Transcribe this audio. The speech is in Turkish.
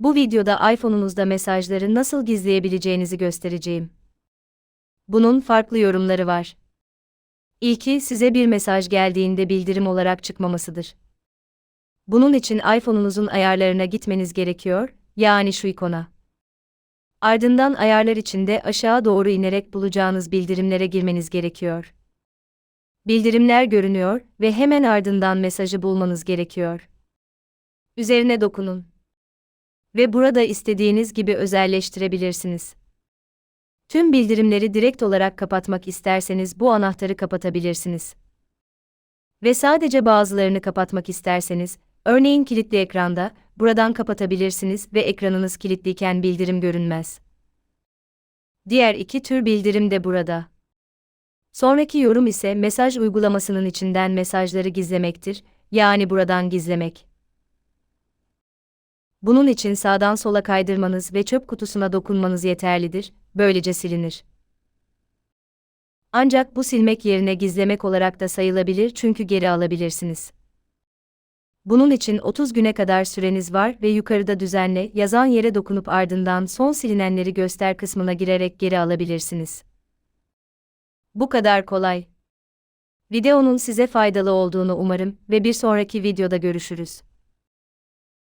Bu videoda iPhone'unuzda mesajları nasıl gizleyebileceğinizi göstereceğim. Bunun farklı yorumları var. İlki size bir mesaj geldiğinde bildirim olarak çıkmamasıdır. Bunun için iPhone'unuzun ayarlarına gitmeniz gerekiyor, yani şu ikona. Ardından ayarlar içinde aşağı doğru inerek bulacağınız bildirimlere girmeniz gerekiyor. Bildirimler görünüyor ve hemen ardından mesajı bulmanız gerekiyor. Üzerine dokunun. Ve burada istediğiniz gibi özelleştirebilirsiniz. Tüm bildirimleri direkt olarak kapatmak isterseniz bu anahtarı kapatabilirsiniz. Ve sadece bazılarını kapatmak isterseniz, örneğin kilitli ekranda, buradan kapatabilirsiniz ve ekranınız kilitliyken bildirim görünmez. Diğer iki tür bildirim de burada. Sonraki yorum ise mesaj uygulamasının içinden mesajları gizlemektir, yani buradan gizlemek. Bunun için sağdan sola kaydırmanız ve çöp kutusuna dokunmanız yeterlidir, böylece silinir. Ancak bu silmek yerine gizlemek olarak da sayılabilir çünkü geri alabilirsiniz. Bunun için 30 güne kadar süreniz var ve yukarıda düzenle yazan yere dokunup ardından son silinenleri göster kısmına girerek geri alabilirsiniz. Bu kadar kolay. Videonun size faydalı olduğunu umarım ve bir sonraki videoda görüşürüz.